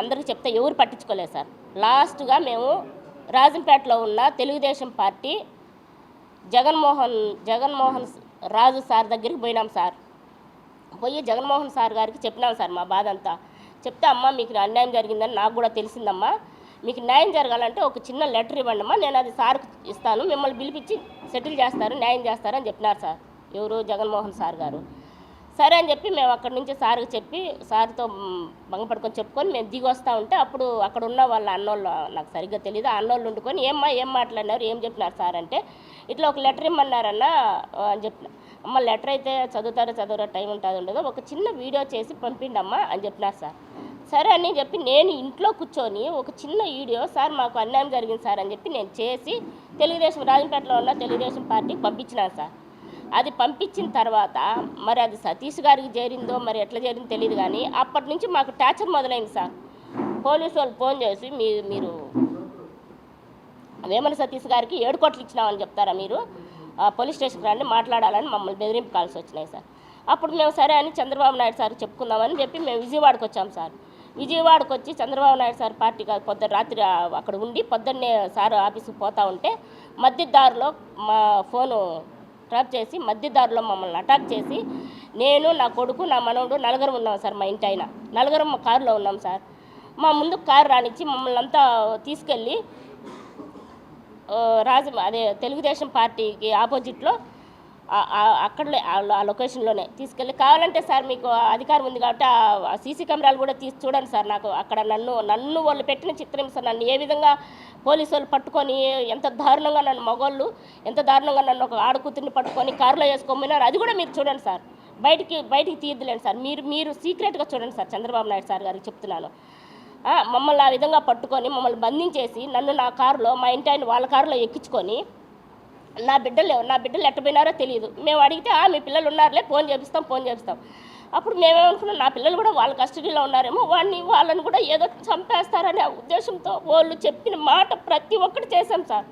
అందరికీ చెప్తే ఎవరు పట్టించుకోలేదు సార్. లాస్ట్గా మేము రాజంపేటలో ఉన్న తెలుగుదేశం పార్టీ జగన్మోహన్ జగన్మోహన్ రాజు సార్ దగ్గరికి పోయినాం సార్. పోయి జగన్మోహన్ సార్ గారికి చెప్పినాం సార్ మా బాధ అంతా చెప్తే అమ్మ మీకు అన్యాయం జరిగిందని నాకు కూడా తెలిసిందమ్మా. మీకు న్యాయం జరగాలంటే ఒక చిన్న లెటర్ ఇవ్వండి అమ్మా నేను అది సార్కి ఇస్తాను. మిమ్మల్ని పిలిపించి సెటిల్ చేస్తారు న్యాయం చేస్తారని చెప్పినారు సార్ ఎవరు? జగన్మోహన్ సార్ గారు. సరే అని చెప్పి మేము అక్కడి నుంచి సార్కి చెప్పి సార్తో భంగపడుకొని చెప్పుకొని మేము దిగి వస్తూ ఉంటే అప్పుడు అక్కడ ఉన్న వాళ్ళ అన్నోళ్ళు నాకు సరిగ్గా తెలియదు ఆ అన్నోళ్ళు వండుకొని ఏమ్మా ఏం మాట్లాడినారు ఏం చెప్పినారు సార్ అంటే ఇట్లా ఒక లెటర్ ఇమ్మన్నారన్న అని చెప్పిన అమ్మ లెటర్ అయితే చదువుతారో చదవరో టైం ఉంటుంది ఉండదు ఒక చిన్న వీడియో చేసి పంపిండమ్మా అని చెప్పినారు సార్. సరే అని చెప్పి నేను ఇంట్లో కూర్చొని ఒక చిన్న వీడియో సార్ మాకు అన్యాయం జరిగింది సార్ అని చెప్పి నేను చేసి తెలుగుదేశం రాజంపేటలో ఉన్న తెలుగుదేశం పార్టీకి పంపించినాను సార్. అది పంపించిన తర్వాత మరి అది సతీష్ గారికి చేరిందో మరి ఎట్లా చేరిందో తెలియదు కానీ అప్పటి నుంచి మాకు టార్చర్ మొదలైంది సార్. పోలీసు వాళ్ళు ఫోన్ చేసి మీ మీరు వేమన సతీష్ గారికి ఏడు కోట్లు ఇచ్చినామని చెప్తారా మీరు? పోలీస్ స్టేషన్కి రండి మాట్లాడాలని మమ్మల్ని బెదిరింపు కాల్సి వచ్చినాయి సార్. అప్పుడు మేము సరే అని చంద్రబాబు నాయుడు సార్ చెప్పుకుందామని చెప్పి మేము విజయవాడకు వచ్చాం సార్. విజయవాడకు వచ్చి చంద్రబాబు నాయుడు సార్ పార్టీ పొద్దున్న రాత్రి అక్కడ ఉండి పొద్దున్నే సార్ ఆఫీస్కి పోతా ఉంటే మధ్యదారిలో మా ఫోను ట్రాప్ చేసి మధ్యదారిలో మమ్మల్ని అటాక్ చేసి నేను నా కొడుకు నా మనవడు నలుగురం ఉన్నాం సార్ మా ఇంటి ఆయన. నలుగురం మా కారులో ఉన్నాం సార్. మా ముందు కారు రానిచ్చి మమ్మల్ని అంతా తీసుకెళ్ళి రాజ అదే తెలుగుదేశం పార్టీకి ఆపోజిట్లో అక్కడ ఆ- లొకేషన్లోనే తీసుకెళ్ళి కావాలంటే సార్ మీకు అధికారం ఉంది కాబట్టి ఆ సీసీ కెమెరాలు కూడా తీసి చూడండి సార్ నాకు. అక్కడ నన్ను నన్ను వాళ్ళు పెట్టిన చిత్రం సార్ నన్ను ఏ విధంగా పోలీసు వాళ్ళు పట్టుకొని ఎంత దారుణంగా నన్ను మగోళ్ళు ఎంత దారుణంగా నన్ను ఒక ఆడకూతుర్ని పట్టుకొని కారులో వేసుకోమన్నారు అది కూడా మీరు చూడండి సార్. బయటికి బయటికి తీయద్దులేండి సార్. మీరు మీరు సీక్రెట్గా చూడండి సార్ చంద్రబాబు నాయుడు సార్ గారికి చెప్తున్నాను. మమ్మల్ని ఆ విధంగా పట్టుకొని మమ్మల్ని బంధించేసి నన్ను నా కారులో మా ఇంటి ఆయన వాళ్ళ కారులో ఎక్కించుకొని నా బిడ్డలు నా బిడ్డలు ఎట్టపోయినారో తెలియదు మేము అడిగితే ఆ మీ పిల్లలు ఉన్నారులే ఫోన్ చేపిస్తాం ఫోన్ చేపిస్తాం. అప్పుడు మేమేమనుకున్నాం నా పిల్లలు కూడా వాళ్ళ కస్టడీలో ఉన్నారేమో వాడిని వాళ్ళని కూడా ఏదో చంపేస్తారనే ఉద్దేశంతో వాళ్ళు చెప్పిన మాట ప్రతి ఒక్కటి చేశాం సార్.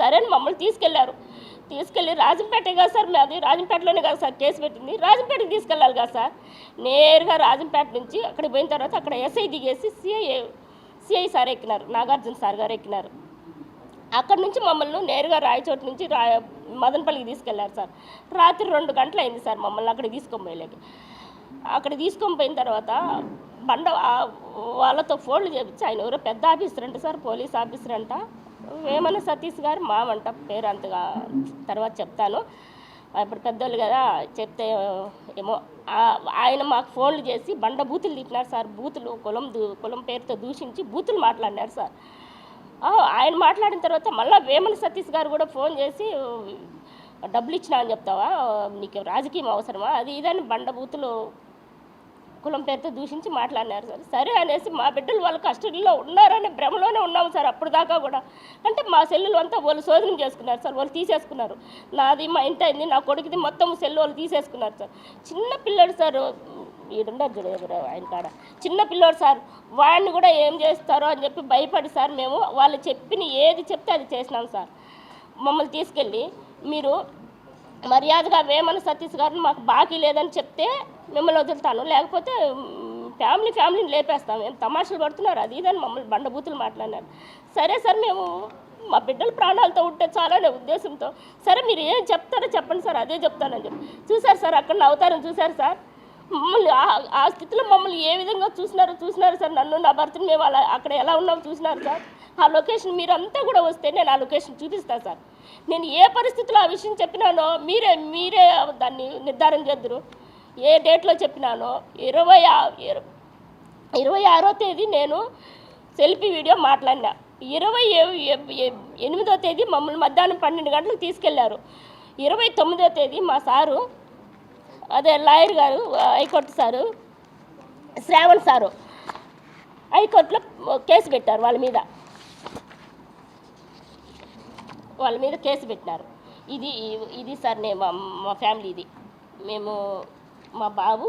సరే అని మమ్మల్ని తీసుకెళ్ళారు. తీసుకెళ్ళి రాజంపేటే కదా సార్ మాది. రాజంపేటలోనే కదా సార్ కేసు పెట్టింది. రాజంపేటకి తీసుకెళ్ళాలి కదా సార్. నేరుగా రాజంపేట నుంచి అక్కడికి పోయిన తర్వాత అక్కడ ఎస్ఐ దిగేసి సిఐ సిఐ సార్ ఎక్కినారు. నాగార్జున సార్ గారు ఎక్కినారు. అక్కడి నుంచి మమ్మల్ని నేరుగా రాయచోటు నుంచి రా మదనపల్లికి తీసుకెళ్ళారు సార్. రాత్రి రెండు గంటలు అయింది సార్ మమ్మల్ని అక్కడ తీసుకొని పోయలేక. అక్కడ తీసుకొని పోయిన తర్వాత బండ వాళ్ళతో ఫోన్లు చేపించి ఆయన ఎవరో పెద్ద ఆఫీసర్ అంట సార్ పోలీస్ ఆఫీసర్ అంట. వేమన సతీష్ గారు మామంట పేరు అంతగా తర్వాత చెప్తాను. ఇప్పుడు పెద్దోళ్ళు కదా చెప్తే ఏమో ఆయన మాకు ఫోన్లు చేసి బండ బూతులు తిట్టినారు సార్. బూతులు కులం దూ- కులం పేరుతో దూషించి బూతులు మాట్లాడినారు సార్. ఆయన మాట్లాడిన తర్వాత మళ్ళీ వేమన సతీష్ గారు కూడా ఫోన్ చేసి డబ్బులు ఇచ్చినా అని చెప్తావా? నీకు రాజకీయం అవసరమా? అది ఇదని బండబూతులు కులం పేరుతో దూషించి మాట్లాడినారు సార్. సరే అనేసి మా బిడ్డలు వాళ్ళ కస్టడీలో ఉన్నారనే భ్రమలోనే ఉన్నాము సార్ అప్పుడు దాకా కూడా. అంటే మా సెల్లులు అంతా వాళ్ళు శోధన చేసుకున్నారు సార్. వాళ్ళు తీసేసుకున్నారు. నాది మా ఇంటి అయింది నా కొడుకుది మొత్తం సెల్లు వాళ్ళు తీసేసుకున్నారు సార్. చిన్న పిల్లడు సార్ ఈడుండారు చూడు ఎవరో ఆయన కాడ. చిన్న పిల్లోడు సార్ వాడిని కూడా ఏం చేస్తారో అని చెప్పి భయపడి సార్ మేము వాళ్ళు చెప్పిన ఏది చెప్తే అది చేసినాం సార్. మమ్మల్ని తీసుకెళ్ళి మీరు మర్యాదగా వేమన సతీష్ గారిని మాకు బాకీ లేదని చెప్తే మిమ్మల్ని వదులుతాను. లేకపోతే ఫ్యామిలీ ఫ్యామిలీని లేపేస్తాం. ఏం తమాషలు పడుతున్నారు? అది ఇదని మమ్మల్ని బండబూతులు మాట్లాడినారు. సరే సార్ మేము మా బిడ్డల ప్రాణాలతో ఉంటే చాలనే ఉద్దేశంతో సరే మీరు ఏం చెప్తారో చెప్పండి సార్ అదే చెప్తానని చెప్పి. చూసారు సార్ అక్కడ అవతారం చూసారు సార్. మమ్మల్ని ఆ- ఆ స్థితిలో మమ్మల్ని ఏ విధంగా చూసినారో చూసినారు సార్. నన్ను నా భర్తను మేము అలా అక్కడ ఎలా ఉన్నామో చూసినారు సార్. ఆ లొకేషన్ మీరంతా కూడా వస్తే నేను ఆ లొకేషన్ చూపిస్తాను సార్. నేను ఏ పరిస్థితిలో ఆ విషయం చెప్పినానో మీరే మీరే దాన్ని నిర్ధారణ చేద్దరు. ఏ డేట్లో చెప్పినానో ఇరవై ఇరవై ఆరో తేదీ నేను సెల్ఫీ వీడియో మాట్లాడినా. ఇరవై ఏ- ఎనిమిదో తేదీ మమ్మల్ని మధ్యాహ్నం పన్నెండు గంటలకు తీసుకెళ్ళారు. ఇరవై తొమ్మిదో తేదీ మా సారు అదే లాయర్ గారు high court sir Shravan sir హైకోర్టులో కేసు పెట్టారు వాళ్ళ మీద. వాళ్ళ మీద కేసు పెట్టినారు. ఇది ఇది సార్ నేను మా ఫ్యామిలీ ఇది. మేము మా బాబు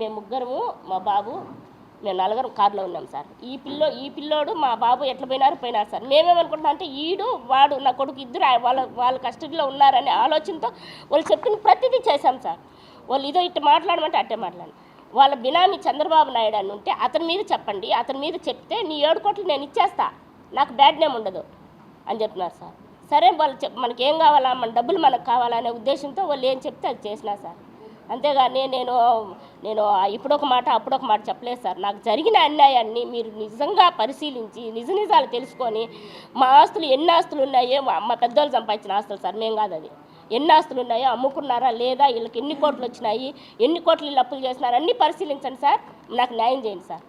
మేము ముగ్గురము మా బాబు మేము నలుగురం కారులో ఉన్నాం సార్. ఈ పిల్లో ఈ పిల్లోడు మా బాబు ఎట్లా పోయినారు పోయినారు సార్. మేమేమనుకుంటున్నాం అంటే ఈడు వాడు నా కొడుకు ఇద్దరు వాళ్ళ వాళ్ళ కస్టడీలో ఉన్నారనే ఆలోచనతో వాళ్ళు చెప్పిన ప్రతిదీ చేశాం సార్. వాళ్ళు ఇదో ఇట్ట మాట్లాడమంటే అట్టే మాట్లాడు. వాళ్ళ బినామీ చంద్రబాబు నాయుడు అని ఉంటే అతని మీద చెప్పండి అతని మీద చెప్తే నీ ఏడు కోట్లు నేను ఇచ్చేస్తా నాకు బ్యాడ్ నేమ్ ఉండదు అని చెప్తున్నారు సార్. సరే వాళ్ళు చెప్ మనకి ఏం కావాలా మన డబ్బులు మనకు కావాలనే ఉద్దేశంతో వాళ్ళు ఏం చెప్తే అది చేసినా సార్. అంతేగాని నేను నేను ఇప్పుడొక మాట అప్పుడొక మాట చెప్పలేదు సార్. నాకు జరిగిన అన్యాయాన్ని మీరు నిజంగా పరిశీలించి నిజ నిజాలు తెలుసుకొని మా ఆస్తులు ఎన్ని ఆస్తులు ఉన్నాయో మా మా పెద్దోళ్ళు సంపాదించిన ఆస్తులు సార్ మేము కాదు అది. ఎన్ని ఆస్తులు ఉన్నాయో అమ్ముకున్నారా లేదా వీళ్ళకి ఎన్ని కోట్లు వచ్చినాయి ఎన్ని కోట్లు వీళ్ళు అప్పులు చేస్తున్నారు అన్నీ పరిశీలించండి సార్. నాకు న్యాయం చేయండి సార్.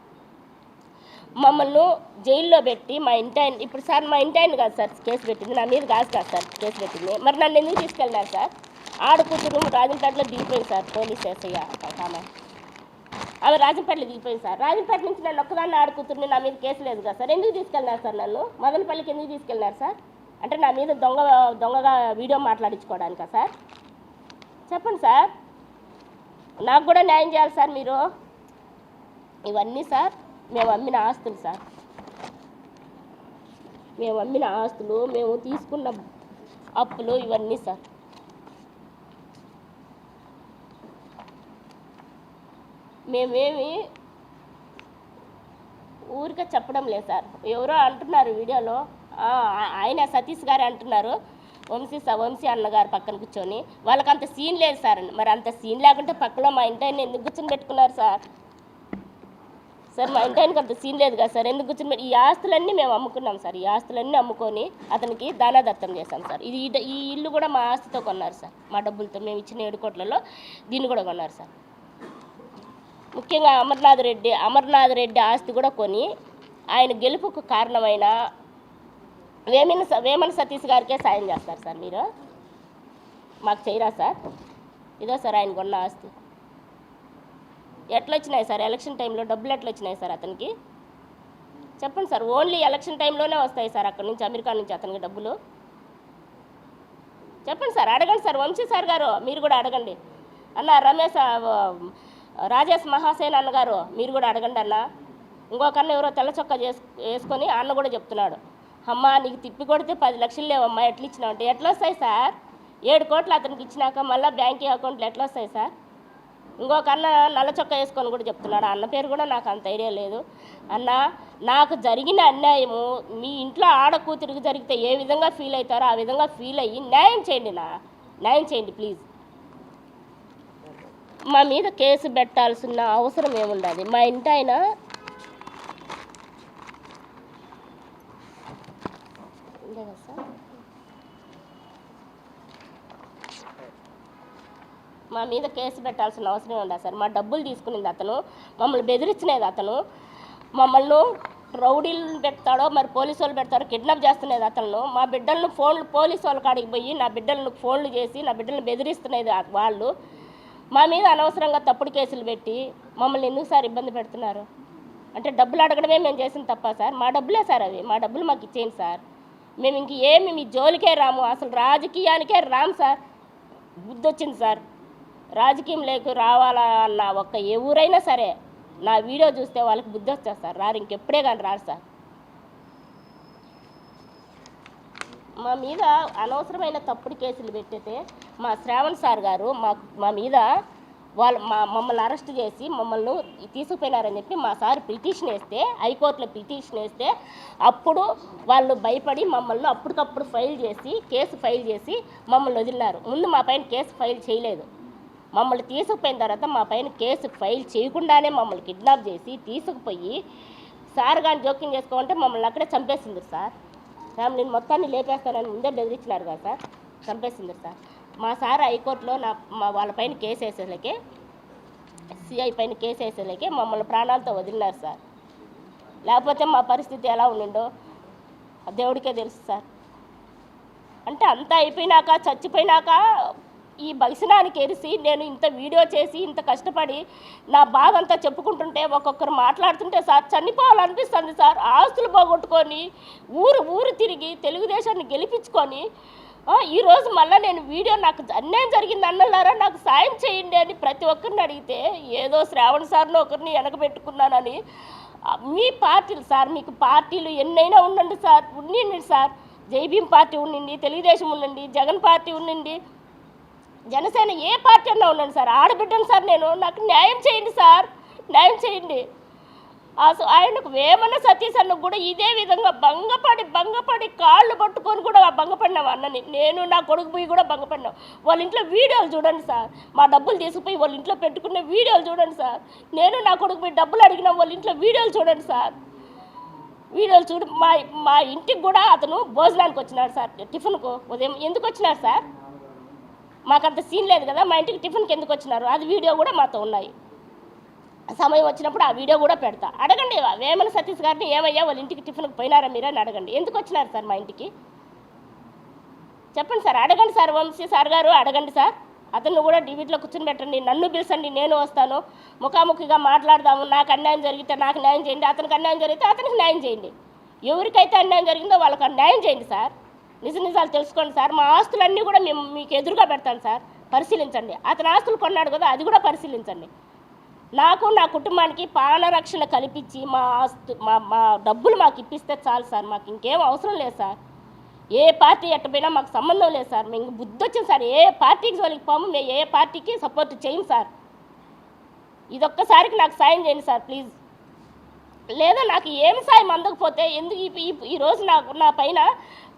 మమ్మల్ని జైల్లో పెట్టి మా ఇంటి ఆయన ఇప్పుడు సార్ మా ఇంటి ఆయన కాదు సార్ కేసు పెట్టింది. నా మీద కాదు కాదు సార్ కేసు పెట్టింది. మరి నన్ను ఎందుకు తీసుకెళ్ళినారు సార్? ఆడ రాజంపేటలో దిగిపోయింది సార్ పోలీస్ ఎస్ఐ ఆమె ఆమె రాజంపేటలో దిగిపోయింది సార్. రాజంపేట నుంచి నన్ను ఒక్కదాన్ని ఆడ నా మీద కేసు లేదు కదా సార్. ఎందుకు తీసుకెళ్ళినారు సార్ నన్ను? మదనపల్లికి ఎందుకు తీసుకెళ్ళినారు సార్? అంటే నా మీద దొంగ దొంగగా వీడియో మాట్లాడించుకోవడానికా సార్? చెప్పండి సార్. నాకు కూడా న్యాయం చేయాలి సార్ మీరు. ఇవన్నీ సార్ మేము అమ్మిన ఆస్తులు సార్. మేము అమ్మిన ఆస్తులు మేము తీసుకున్న అప్పులు ఇవన్నీ సార్. మేమేమి ఊరికే చెప్పడం లేదు సార్. ఎవరో అంటున్నారు వీడియోలో. ఆయన సతీష్ గారు అంటున్నారు. వంశీ స- వంశీ అన్నగారు పక్కన కూర్చొని. వాళ్ళకి అంత సీన్ లేదు సార్ మరి అంత సీన్ లేకుంటే పక్కలో మా ఇంటి ఆయన ఎందుకు కూర్చొని పెట్టుకున్నారు సార్? సార్ మా ఇంటి ఆయనకి అంత సీన్ లేదు కదా సార్. ఎందుకు కూర్చొని పెట్టి- ఈ ఆస్తులన్నీ మేము అమ్ముకున్నాం సార్. ఈ ఆస్తులన్నీ అమ్ముకొని అతనికి దానాదత్తం చేశాం సార్. ఇది ఈ- ఈ ఇల్లు కూడా మా ఆస్తితో కొన్నారు సార్. మా డబ్బులతో మేము ఇచ్చిన ఏడు కోట్లలో దీన్ని కూడా కొన్నారు సార్. ముఖ్యంగా అమర్నాథ్ రెడ్డి అమర్నాథ్ రెడ్డి ఆస్తి కూడా కొని ఆయన గెలుపుకు కారణమైన వేమన స- వేమన సతీష్ గారికే సాయం చేస్తారు సార్ మీరు. మాకు చేయరా సార్? ఇదో సార్ ఆయన కొన్న ఆస్తి. ఎట్లా వచ్చినాయి సార్? ఎలక్షన్ టైంలో డబ్బులు ఎట్లా వచ్చినాయి సార్ అతనికి? చెప్పండి సార్ ఓన్లీ ఎలక్షన్ టైంలోనే వస్తాయి సార్ అక్కడి నుంచి అమెరికా నుంచి అతనికి డబ్బులు? చెప్పండి సార్ అడగండి సార్ వంశీ సార్ గారు మీరు కూడా అడగండి. అన్న రమేష్ రాజేష్ మహాసేన్ అన్నగారు మీరు కూడా అడగండి అన్న. ఇంకొక అన్న ఎవరో తెల్ల చొక్కా చేసు వేసుకొని అన్న కూడా చెప్తున్నాడు. అమ్మా నీకు తిప్పి కొడితే పది లక్షలు లేవమ్మా ఎట్లా ఇచ్చినావు అంటే ఎట్లా వస్తాయి సార్? ఏడు కోట్లు అతనికి ఇచ్చినాక మళ్ళీ బ్యాంకింగ్ అకౌంట్లు ఎట్లా వస్తాయి సార్? ఇంకొక అన్న నల్ల చొక్కా వేసుకొని కూడా చెప్తున్నాడు. అన్న పేరు కూడా నాకు అంత ఐడియా లేదు. అన్న నాకు జరిగిన అన్యాయము మీ ఇంట్లో ఆడ కూతురికి జరిగితే ఏ విధంగా ఫీల్ అవుతారో ఆ విధంగా ఫీల్ అయ్యి న్యాయం చేయండి నా. న్యాయం చేయండి ప్లీజ్ మా మీద కేసు పెట్టాల్సిన అవసరం ఏముండాలి? మా ఇంటి ఆయన ఉందే కదా సార్ మా మీద కేసు పెట్టాల్సిన అవసరం ఉందా సార్? మా డబ్బులు తీసుకునేది అతను మమ్మల్ని బెదిరించినది అతను మమ్మల్ని రౌడీలు పెడతాడో మరి పోలీసు వాళ్ళు పెడతారో కిడ్నాప్ చేస్తున్నది అతను. మా బిడ్డలను ఫోన్లు పోలీసు వాళ్ళ కాడికి పోయి నా బిడ్డలను ఫోన్లు చేసి నా బిడ్డలను బెదిరిస్తున్నది వాళ్ళు. మా మీద అనవసరంగా తప్పుడు కేసులు పెట్టి మమ్మల్ని ఎందుకు సార్ ఇబ్బంది పెడుతున్నారు? అంటే డబ్బులు అడగడమే మేము చేసిన తప్ప సార్? మా డబ్బులే సార్ అవి. మా డబ్బులు మాకు ఇచ్చేయండి సార్. మేము ఇంక ఏమి మీ జోలికే రాము. అసలు రాజకీయానికే రాము సార్. బుద్ధి వచ్చింది సార్. రాజకీయం లేకు రావాలా అన్న ఒక్క ఎవరైనా సరే నా వీడియో చూస్తే వాళ్ళకి బుద్ధి వచ్చారు సార్. రారు ఇంకెప్పుడే కానీ రారు సార్. మా మీద అనవసరమైన తప్పుడు కేసులు పెట్టితే మా శ్రావణ్ సార్ గారు మా మా మీద వాళ్ళు మా మమ్మల్ని అరెస్ట్ చేసి మమ్మల్ని తీసుకుపోయినారని చెప్పి మా సార్ పిటిషన్ వేస్తే హైకోర్టులో పిటిషన్ వేస్తే అప్పుడు వాళ్ళు భయపడి మమ్మల్ని అప్పటికప్పుడు ఫైల్ చేసి కేసు ఫైల్ చేసి మమ్మల్ని వదిలినారు. ముందు మా పైన కేసు ఫైల్ చేయలేదు. మమ్మల్ని తీసుకుపోయిన తర్వాత మా పైన కేసు ఫైల్ చేయకుండానే మమ్మల్ని కిడ్నాప్ చేసి తీసుకుపోయి సార్ కానీ జోక్యం చేసుకోమంటే మమ్మల్ని అక్కడే చంపేసింది సార్. ఫ్యామిలీని మొత్తాన్ని లేపేస్తానని ముందే బెదిరించినారు కదా సార్. చంపేసింది సార్. మా సార్ హైకోర్టులో నా మా వాళ్ళ పైన కేసు వేసేసరికి సిఐ పైన కేసు వేసేసరికి మమ్మల్ని ప్రాణాలతో వదిలినారు సార్. లేకపోతే మా పరిస్థితి ఎలా ఉండిండో దేవుడికే తెలుసు సార్. అంటే అంతా అయిపోయినాక చచ్చిపోయినాక ఈ భక్షణానికి ఎరిసి నేను ఇంత వీడియో చేసి ఇంత కష్టపడి నా బాధ అంతా చెప్పుకుంటుంటే ఒక్కొక్కరు మాట్లాడుతుంటే సార్ చనిపోవాలనిపిస్తుంది సార్. ఆస్తులు పోగొట్టుకొని ఊరు ఊరు తిరిగి తెలుగుదేశాన్ని గెలిపించుకొని ఈరోజు మళ్ళీ నేను వీడియో నాకు అన్యాయం జరిగింది అన్నలారా నాకు సాయం చేయండి అని ప్రతి ఒక్కరిని అడిగితే ఏదో శ్రావణ్ సార్ని ఒకరిని వెనకబెట్టుకున్నానని మీ పార్టీలు సార్ మీకు పార్టీలు ఎన్నైనా ఉండండి సార్ ఉండండి సార్. జై పార్టీ ఉండండి తెలుగుదేశం ఉండండి జగన్ పార్టీ ఉండండి. జనసేన ఏ పార్టీ అన్నా ఉండండి సార్. ఆడబిడ్డను సార్ నేను నాకు న్యాయం చేయండి సార్. న్యాయం చేయండి. ఆయనకు వేమన సతీష్ కూడా ఇదే విధంగా భంగపడి భంగపడి కాళ్ళు పట్టుకొని కూడా భంగపడినావు అన్నని. నేను నా కొడుకు పోయి కూడా భంగపడినాం వాళ్ళ ఇంట్లో వీడియోలు చూడండి సార్. మా డబ్బులు తీసుకుపోయి వాళ్ళ ఇంట్లో పెట్టుకునే వీడియోలు చూడండి సార్. నేను నా కొడుకు పోయి డబ్బులు అడిగినా వాళ్ళ ఇంట్లో వీడియోలు చూడండి సార్. వీడియోలు చూడు మా మా ఇంటికి కూడా అతను భోజనానికి వచ్చినాడు సార్. టిఫిన్కు ఉదయం ఎందుకు వచ్చినాడు సార్? మాకంత సీన్ లేదు కదా మా ఇంటికి టిఫిన్కి ఎందుకు వచ్చినారు? అది వీడియో కూడా మాతో ఉన్నాయి. సమయం వచ్చినప్పుడు ఆ వీడియో కూడా పెడతా. అడగండి వేమన సతీష్ గారిని ఏమయ్యా వాళ్ళ ఇంటికి టిఫిన్కి పోయినారా మీరు అని అడగండి. ఎందుకు వచ్చినారు సార్ మా ఇంటికి? చెప్పండి సార్ అడగండి సార్ వంశీ సార్ గారు అడగండి సార్. అతను కూడా డివిట్లో కూర్చొని పెట్టండి నన్ను పిలిచండి నేను వస్తాను. ముఖాముఖిగా మాట్లాడదాము నాకు అన్యాయం జరిగితే నాకు న్యాయం చేయండి అతనికి అన్యాయం జరిగితే అతనికి న్యాయం చేయండి. ఎవరికైతే అన్యాయం జరిగిందో వాళ్ళకి న్యాయం చేయండి సార్. నిజ నిజాలు తెలుసుకోండి సార్. మా ఆస్తులన్నీ కూడా మేము మీకు ఎదురుగా పెడతాను సార్. పరిశీలించండి. అతని ఆస్తులు కొన్నాడు కదా అది కూడా పరిశీలించండి. నాకు నా కుటుంబానికి ప్రాణరక్షణ కల్పించి మా ఆస్తు మా మా డబ్బులు మాకు ఇప్పిస్తే చాలు సార్. మాకు ఇంకేం అవసరం లేదు సార్. ఏ పార్టీ ఎట్టపోయినా మాకు సంబంధం లేదు సార్. మేము బుద్ధి వచ్చింది సార్. ఏ పార్టీకి జోలికి పోము మేము ఏ పార్టీకి సపోర్ట్ చేయం సార్. ఇదొక్కసారికి నాకు సాయం చేయండి సార్ ప్లీజ్. లేదా నాకు ఏమి సాయం అందకపోతే ఎందుకు ఈరోజు ఈ- రోజు నాకు నా పైన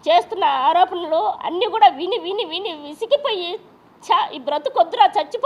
చేస్తున్న ఆరోపణలు అన్నీ కూడా విని విని విని విసిగిపోయి చా ఈ బ్రతుకొద్దురా చచ్చిపో